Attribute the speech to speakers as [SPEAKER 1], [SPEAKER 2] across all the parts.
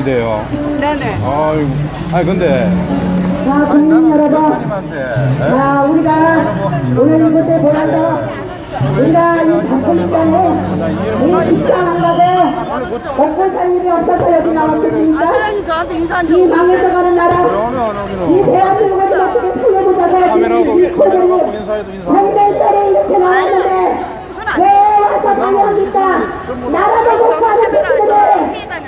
[SPEAKER 1] 시대요.
[SPEAKER 2] 네네
[SPEAKER 3] 아유, 아니 근데
[SPEAKER 1] 자, 국민 여러분!
[SPEAKER 3] 사람한테
[SPEAKER 1] 자, 우리가 오늘 이곳에 모여서 우리가 이 시간에 이 식사한다고 먹고 살 일이 없어서 여기 나왔겠습니까?
[SPEAKER 2] 사장님 저한테 인사
[SPEAKER 1] 이 망해져가는 나라 이 대한민국을 어떻게 살려보자고
[SPEAKER 3] 카메라하고
[SPEAKER 1] 이
[SPEAKER 3] 인사해도 인사.
[SPEAKER 1] 공대설에 이렇게 나왔는데 왜 와서 방해합니까? 나라도 못 구하는 새끼들이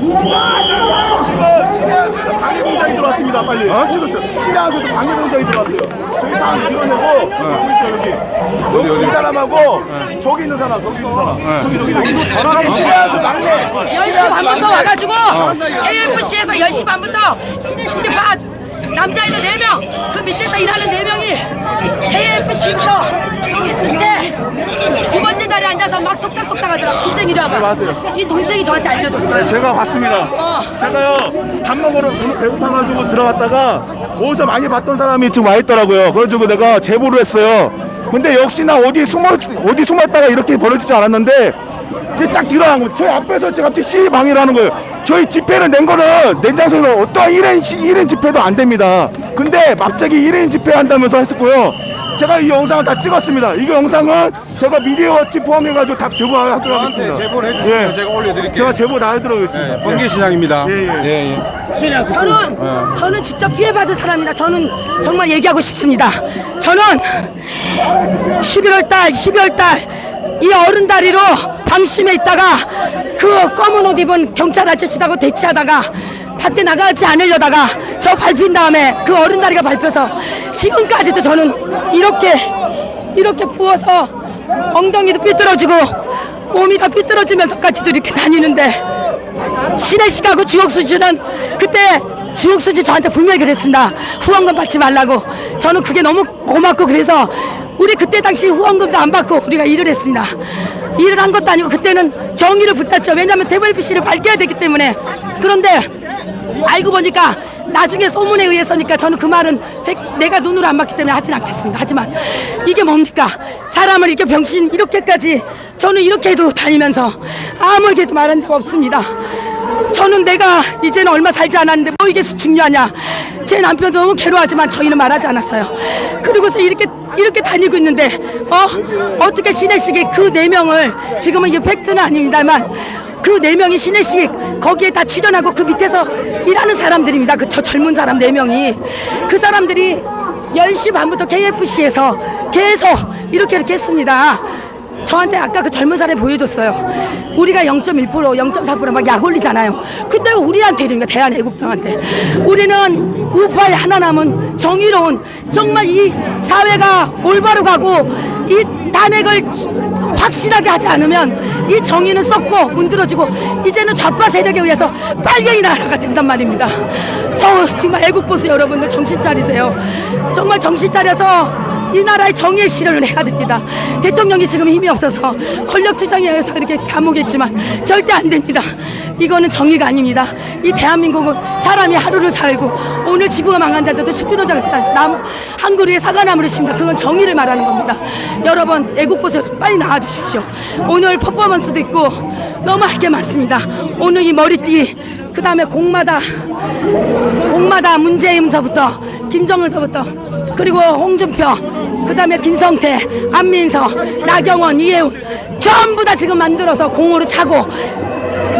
[SPEAKER 4] 지금 신의 한수에서 방해 공작이 들어왔습니다. 빨리. 지금 신의 한수에서 방해 공작이 들어왔어요. 저희 사람 밀어내고 저기 보이세요 여기. 여기 이 사람하고 저기 있는 사람 저기 있는 사람. 저기 저기 저기. 저기 신의 한수 막내.
[SPEAKER 5] 10시 반부터 와가지고 AFC에서 10시 반부터 시내 반 남자애들 4명 그 밑에서 일하는 4명이 AFC부터 그때 두 번째 자리에 앉아서 막 속닥속닥 하더라 동생이라고
[SPEAKER 4] 맞아요.
[SPEAKER 5] 이 동생이 저한테 알려줬어요
[SPEAKER 4] 제가 봤습니다. 제가요 밥 먹으러 오늘 배고파가지고 들어갔다가 어디서 많이 봤던 사람이 지금 와 있더라고요. 그래가지고 내가 제보를 했어요. 근데 역시나 어디 숨어 어디 숨었다가 이렇게 벌어지지 않았는데 이게 딱 들어간 거예요. 저희 앞에서 제가 갑자기 씨 방해를 하는 거예요. 저희 집회를 낸 거는 낸 장소에서 어떠한 1인, 시- 1인 집회도 안 됩니다. 근데 갑자기 1인 집회 한다면서 했었고요. 제가 이 영상을 다 찍었습니다. 이 영상은 제가 미디어워치 포함해가지고 다 제보하도록 하겠습니다.
[SPEAKER 3] 제보를 해주세요.
[SPEAKER 4] 예.
[SPEAKER 3] 제가 올려드릴게요.
[SPEAKER 4] 제가 제보 다 해드리도록 하겠습니다.
[SPEAKER 3] 번개 시장입니다.
[SPEAKER 4] 예, 예.
[SPEAKER 3] 예, 예.
[SPEAKER 5] 저는 저는 직접 피해받은 사람이다 저는 정말 얘기하고 싶습니다 저는 11월 달 12월 달 이 어른 다리로 방심해 있다가 그 검은 옷 입은 경찰 아저씨하고 대치하다가 밖에 나가지 않으려다가 저 밟힌 다음에 그 어른 다리가 밟혀서 지금까지도 저는 이렇게 이렇게 부어서 엉덩이도 삐뚤어지고 몸이 다 삐뚤어지면서까지도 이렇게 다니는데 신혜 씨하고 주옥수 씨는 그때 주옥수 씨 저한테 분명히 그랬습니다. 후원금 받지 말라고. 저는 그게 너무 고맙고 그래서 우리 그때 당시 후원금도 안 받고 우리가 일을 했습니다. 일을 한 것도 아니고 그때는 정의를 붙였죠. 왜냐하면 WBC를 밝혀야 되기 때문에. 그런데 알고 보니까 나중에 소문에 의해서니까 저는 그 말은 백- 내가 눈으로 안 봤기 때문에 하진 않겠습니다. 하지만 이게 뭡니까? 사람을 이렇게 병신 이렇게까지 저는 이렇게 해도 다니면서 아무에게도 말한 적 없습니다. 저는 내가 이제는 얼마 살지 않았는데 뭐 이게 중요하냐? 제 남편도 너무 괴로워하지만 저희는 말하지 않았어요. 그리고서 이렇게 이렇게 다니고 있는데 어 어떻게 신혜식이 그 네 명을 지금은 이게 팩트는 아닙니다만 그 네 명이 신혜식 거기에 다 출연하고 그 밑에서 일하는 사람들입니다. 그 저 젊은 사람 네 명이 그 사람들이 10시 반부터 KFC에서 계속 이렇게 이렇게 했습니다. 저한테 아까 그 젊은 사람이 보여줬어요. 우리가 0.1% 0.4%막 약 올리잖아요. 근데 우리한테 이러니까 대한 애국당한테 우리는 우파의 하나 남은 정의로운 정말 이 사회가 올바로 가고 이 단핵을 확실하게 하지 않으면 이 정의는 썩고 문드러지고 이제는 좌파 세력에 의해서 빨갱이 나라가 된단 말입니다. 저 정말 애국보수 여러분들 정신 차리세요. 정말 정신 차려서 이 나라의 정의의 실현을 해야 됩니다. 대통령이 지금 힘이 없어서 권력 투쟁에 의해서 이렇게 감옥했지만 절대 안 됩니다. 이거는 정의가 아닙니다. 이 대한민국은 사람이 하루를 살고 오늘 지구가 망한다는데도 슈피노장 나무 한 그루에 사과나무를 심다. 그건 정의를 말하는 겁니다. 여러분 애국보수 빨리 나와주 십시오. 오늘 퍼포먼스도 있고 너무 할 게 많습니다. 오늘 이 머리띠 그 다음에 공마다 공마다 문재인서부터 김정은서부터 그리고 홍준표 그 다음에 김성태 안민석 나경원 이혜훈 전부 다 지금 만들어서 공으로 차고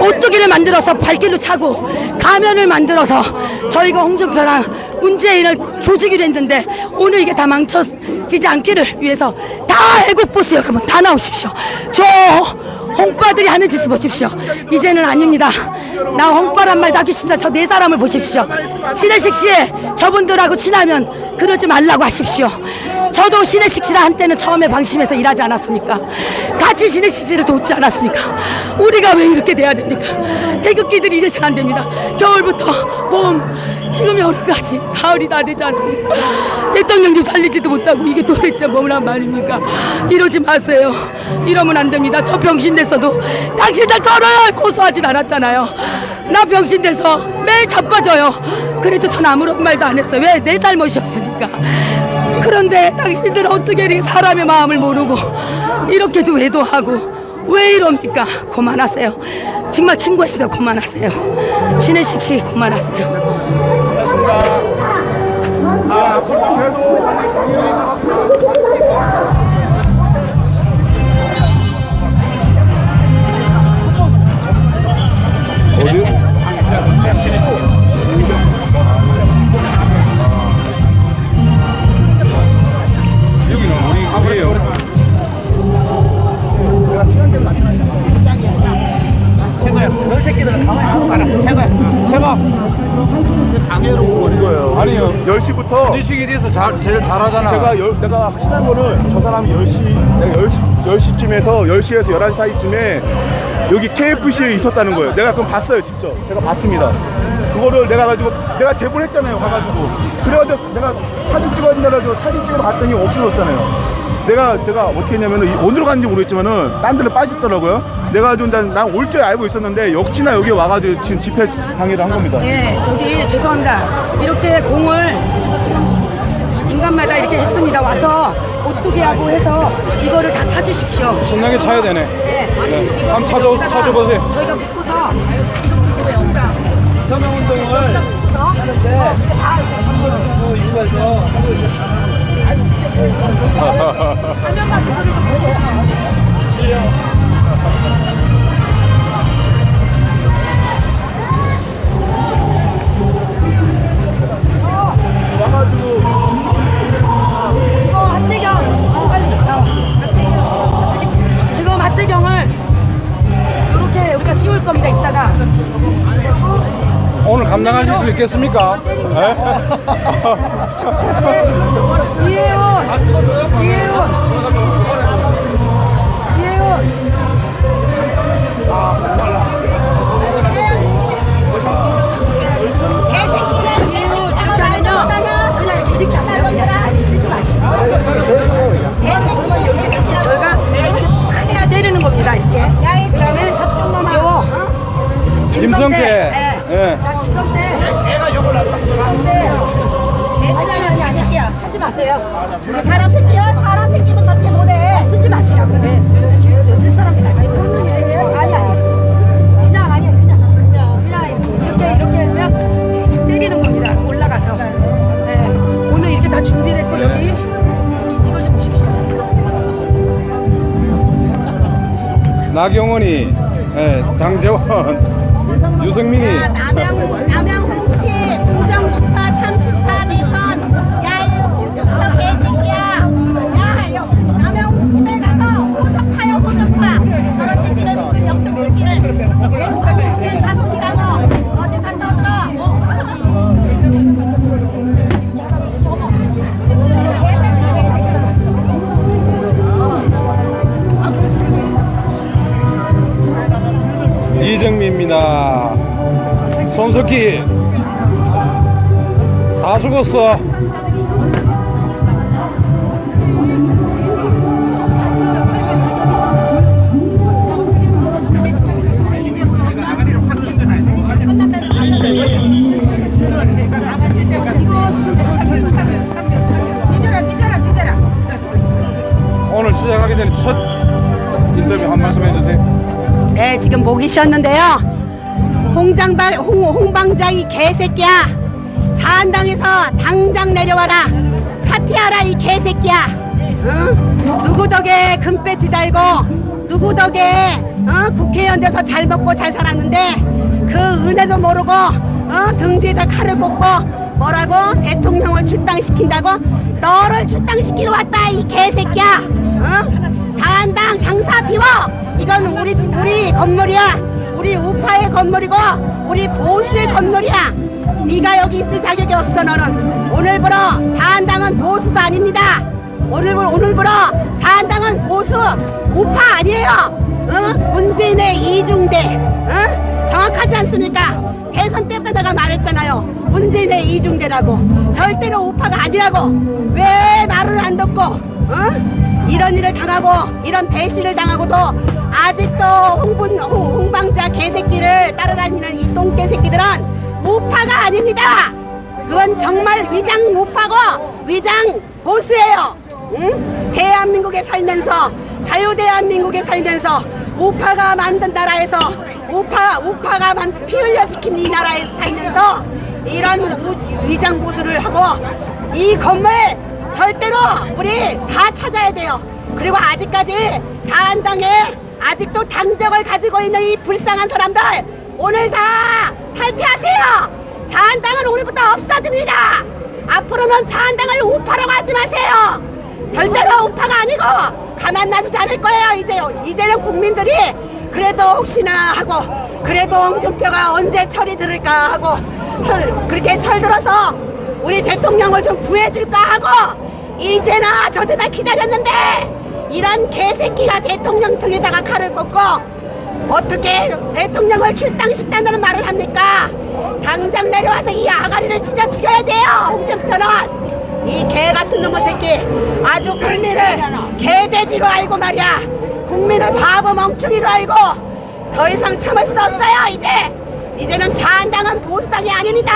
[SPEAKER 5] 오뚜기를 만들어서 발길로 차고 가면을 만들어서 저희가 홍준표랑 문재인을 조직이 했는데 오늘 이게 다 망쳐지지 않기를 위해서 다 애국보스 여러분 다 나오십시오. 저 홍빠들이 하는 짓을 보십시오. 이제는 아닙니다. 나 홍빠란 말도 하기 쉽다 저 네 사람을 보십시오. 신혜식 씨 저분들하고 친하면 그러지 말라고 하십시오 저도 씨랑 한때는 처음에 방심해서 일하지 않았습니까? 같이 씨를 돕지 않았습니까? 우리가 왜 이렇게 돼야 됩니까? 태극기들이 이래서는 안 됩니다. 겨울부터 봄 지금 여름까지 가을이 다 되지 않습니까? 대통령님 살리지도 못하고 이게 도대체 뭐란 말입니까? 이러지 마세요. 이러면 안 됩니다. 저 병신 됐어도 당신들 저를 고소하진 않았잖아요. 나 병신 돼서 매일 자빠져요 그래도 전 아무런 말도 안 했어요. 왜 내 잘못이었으니까? 그런데 당신들은 어떻게 이렇게 사람의 마음을 모르고 이렇게도 외도하고 왜 이럽니까? 그만하세요. 정말 친구했어요. 그만하세요. 신혜식 씨 그만하세요.
[SPEAKER 4] 앞으로 계속
[SPEAKER 3] 여기는 우리 우리예요.
[SPEAKER 6] 저런 새끼들은 가만히 안 가라. 제발.
[SPEAKER 3] 제가
[SPEAKER 4] 방해로 온 거예요.
[SPEAKER 3] 아니요.
[SPEAKER 4] 10시부터
[SPEAKER 3] 인식에 대해서 잘 제일 잘하잖아.
[SPEAKER 4] 제가 열, 내가 확신한 거는 저 사람이 10시, 내가 10시, 10시쯤에서 10시에서 11시 사이쯤에 여기 KFC에 있었다는 거예요. 내가 그럼 봤어요, 직접. 제가 봤습니다. 그거를 내가 가지고, 내가 제보를 했잖아요, 가가지고. 그래가지고 내가 사진 찍어준다 가지고 사진 찍어 봤더니 없어졌잖아요. 내가, 내가 어떻게 했냐면은, 이- 어디로 갔는지 모르겠지만은, 딴 데로 빠졌더라고요. 내가 좀, 난, 난올 줄 알고 있었는데, 역시나 여기 와가지고 지금 집회 방해를 한 겁니다.
[SPEAKER 5] 예, 저기 죄송합니다. 이렇게 공을 인간마다 이렇게 했습니다. 와서 오뚜기하고 해서 이거를 다 찾으십시오.
[SPEAKER 3] 신나게 차야 되네.
[SPEAKER 5] 예.
[SPEAKER 3] 네. 한번 찾아 찾아보세요.
[SPEAKER 5] 저희가 묶어서 이렇게 됩니다.
[SPEAKER 3] 서명 운동을
[SPEAKER 5] 묶어서 어, 이렇게 다 해주십시오. 화면 마스크를 좀 겁니다. 이따가
[SPEAKER 3] 오늘 감당하실 수 있겠습니까? 예?
[SPEAKER 5] 이혜원 이렇게 하면요 그다음에 요
[SPEAKER 3] 김성태.
[SPEAKER 5] 예.
[SPEAKER 3] 예.
[SPEAKER 5] 자 김성태 김성태 마세요.
[SPEAKER 1] 사람 새끼야 사람 새끼면 저렇게 못해?
[SPEAKER 5] 쓰지 마시라고 쓸 사람이 다 있어. 아니 아니 그냥 아니 그냥 그냥. 이렇게 이렇게 하면 때리는 겁니다. 올라가서. 네. 오늘 이렇게 다 준비를 했고 여기. 이거 좀 보십시오.
[SPEAKER 3] 나경원이, 예, 장재원, 유승민이.
[SPEAKER 1] 남양 남양
[SPEAKER 3] 손석희 다 죽었어. 오늘 시작하기 전에 첫 인터뷰 한 말씀 해주세요.
[SPEAKER 1] 네, 지금 목이 쉬었는데요. 홍장방, 홍, 홍방장 이 개새끼야. 사한당에서 당장 내려와라. 사퇴하라 이 개새끼야. 응? 누구 덕에 금배지 달고 누구 덕에 어? 국회의원 돼서 잘 먹고 잘 살았는데 그 은혜도 모르고 어? 등 뒤에다 칼을 꽂고 뭐라고 대통령을 출당시킨다고 너를 출당시키러 왔다 이 개새끼야. 어? 자한당 당사 비워. 이건 우리 우리 건물이야. 우리 우파의 건물이고 우리 보수의 건물이야. 네가 여기 있을 자격이 없어 너는. 오늘부로 자한당은 보수도 아닙니다. 오늘부로 오늘부로 자한당은 보수 우파 아니에요. 어? 문재인의 이중대. 어? 정확하지 않습니까? 대선 때부터 내가 말했잖아요. 문재인의 이중대라고. 절대로 우파가 아니라고. 왜 말을 안 듣고? 어? 이런 일을 당하고 이런 배신을 당하고도 아직도 홍분, 홍, 홍방자 개새끼를 따라다니는 이 똥개 새끼들은 우파가 아닙니다. 그건 정말 위장 우파고 위장 보수예요. 응? 대한민국에 살면서 자유 대한민국에 살면서 우파가 만든 나라에서 우파 우파가 만든 피 흘려 시킨 이 나라에 살면서 이런 우- 위장 보수를 하고 이 건물 절대로 우리 다 찾아야 돼요. 그리고 아직까지 자한당에 아직도 당적을 가지고 있는 이 불쌍한 사람들 오늘 다 탈퇴하세요. 자한당은 우리부터 없어집니다. 앞으로는 자한당을 우파라고 하지 마세요. 절대로 우파가 아니고 가만 놔두지 않을 거예요. 이제 이제는 국민들이 그래도 혹시나 하고 그래도 홍준표가 언제 철이 들을까 하고 철- 그렇게 철들어서 우리 대통령을 좀 구해줄까 하고 이제나 저제나 기다렸는데 이런 개새끼가 대통령 등에다가 칼을 꽂고 어떻게 대통령을 출당시킨다는 말을 합니까? 당장 내려와서 이 아가리를 찢어 죽여야 돼요 홍준표는. 이 개 같은 놈의 새끼. 아주 국민을 개돼지로 알고 말이야. 국민을 바보 멍청이로 알고 더 이상 참을 수 없어요 이제. 이제는 자한당은 보수당이 아닙니다.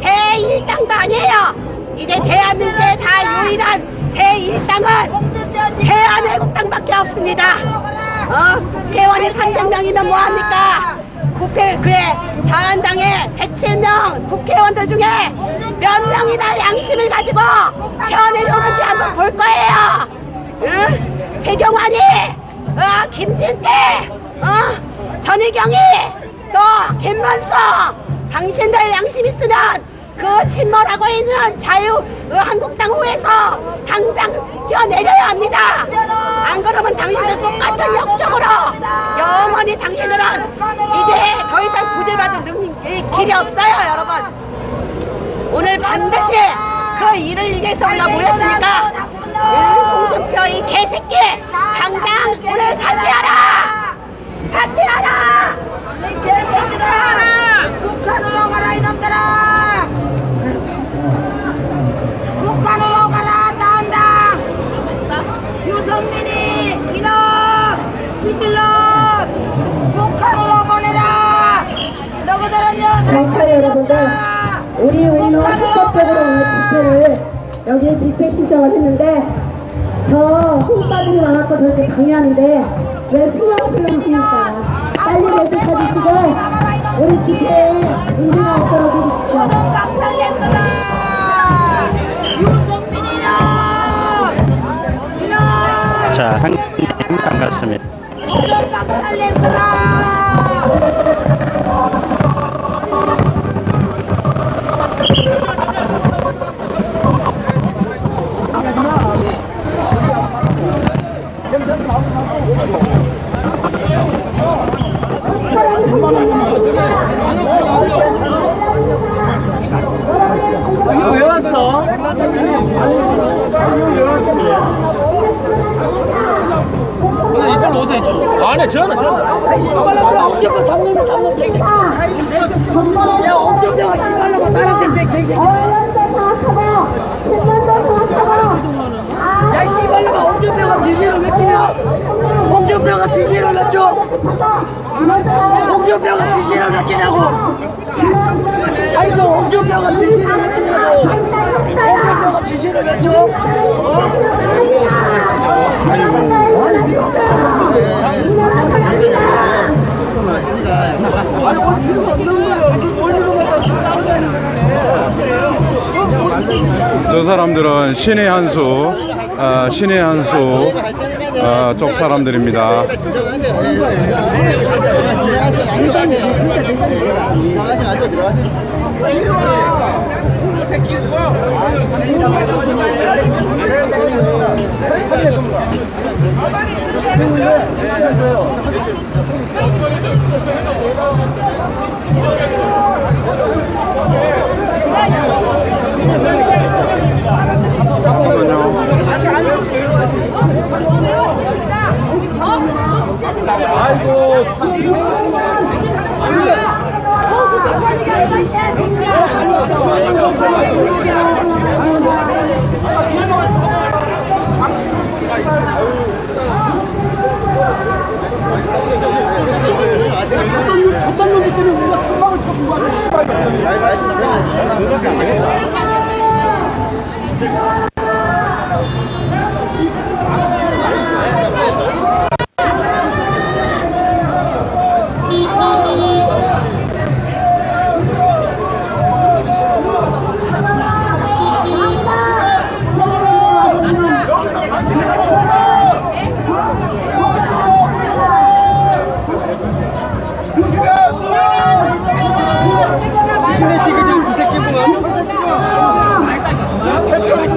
[SPEAKER 1] 제1당도 아니에요. 이제 대한민국의 다 유일한 제1당은 대한 애국당밖에 없습니다 어? 국회의원이 300명이면 뭐합니까 국회 그래 자한당에 107명 국회의원들 중에 몇 명이나 양심을 가지고 편애려오는지 한번 볼 거예요. 응? 최경환이, 어, 김진태, 어, 전희경이, 또 김만수, 당신들 양심 있으면 그 침몰하고 있는 자유 어, 한국당 후에서 당장 뛰어내려야 합니다. 안 그러면 당신들 똑같은 역적으로 영원히 당신들은 이제 더 이상 구제받을 능- 길이 없어요, 여러분. 오늘 반드시 그 일을 위해서 우리가 모였으니까 응, 홍준표 이 개새끼 당장 오늘 사퇴하라 사퇴하라 이 개새끼들 북한으로 가라 이놈들아
[SPEAKER 7] 경찰 여러분들, 우리 의원은 합법적으로 오늘 집회를 여기에 집회 신청을 했는데 저 홍빠들이 와갖고 저렇게 강요하는데 왜 수용하려고 합니까? 빨리 매주 찾으시고 우리 집회에 인기가 없도록 해주십시오.
[SPEAKER 1] 박살낼 거다.
[SPEAKER 6] 자, 한, 반갑습니다.
[SPEAKER 1] 조던 박살낼 거다
[SPEAKER 7] 엉뚱병아, 지지를 외치냐고? 아니, 너 엉뚱병아, 지지를 외치냐고? 엉뚱병아, 지지를? 어?
[SPEAKER 3] 저 사람들은 신의 한수, 어, 신의 한수 어, 쪽 사람들입니다.
[SPEAKER 6] 신내 식이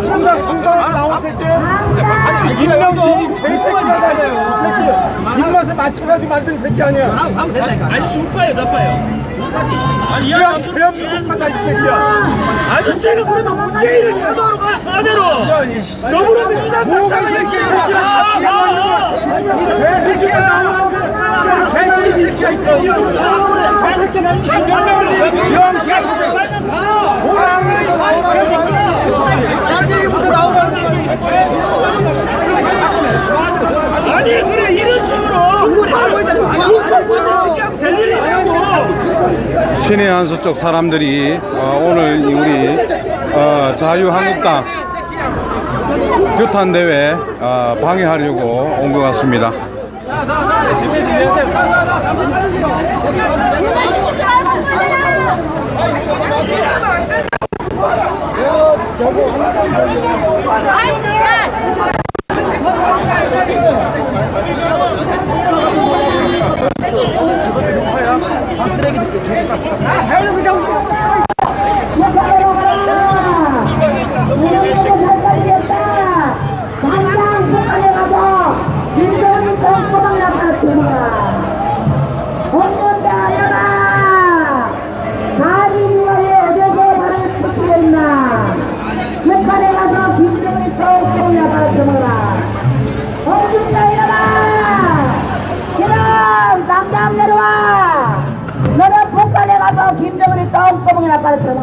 [SPEAKER 6] 정당 정당으로 나온 새끼 임명진 개새끼가 다녀요 이 새끼 입맛에 맞춰가지고 만든 새끼 아니야 아저씨 오빠예요 저빠예요 아니 야 그냥 미국하다 이 새끼야 아저씨는 그러면 문재인을 태도로 가 저대로 너무나 민주당 당새끼야 개새끼가 나오는 개새끼 새끼야 개새끼는 개명을 병시가 호랑이도 나오라부터 나오라는 아니 그래 이런 식으로
[SPEAKER 3] 신의 한수 쪽 사람들이 어, 오늘 이 우리 어, 자유한국당 규탄 대회 어, 방해하려고 온 것 같습니다.
[SPEAKER 7] 이놈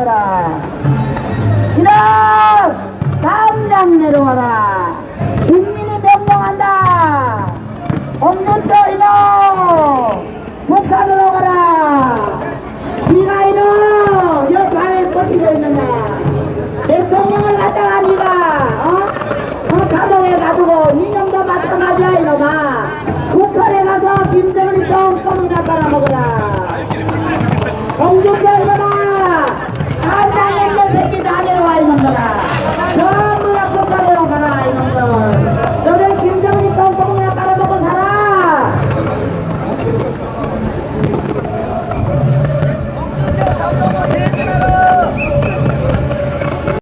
[SPEAKER 7] 들어라. 이놈 당장 내려와라. 국민이 명령한다. 홍준표 이놈! 북한으로 가라. 네가 이놈! 여 발에 꽂히고 있느냐? 대통령을 갖다가 네가 어? 그 감옥에 가두고 이놈도 마찬가지야 이놈아. 북한에 가서 김정은이 똥구멍이나 빨아먹어라. 홍준표 이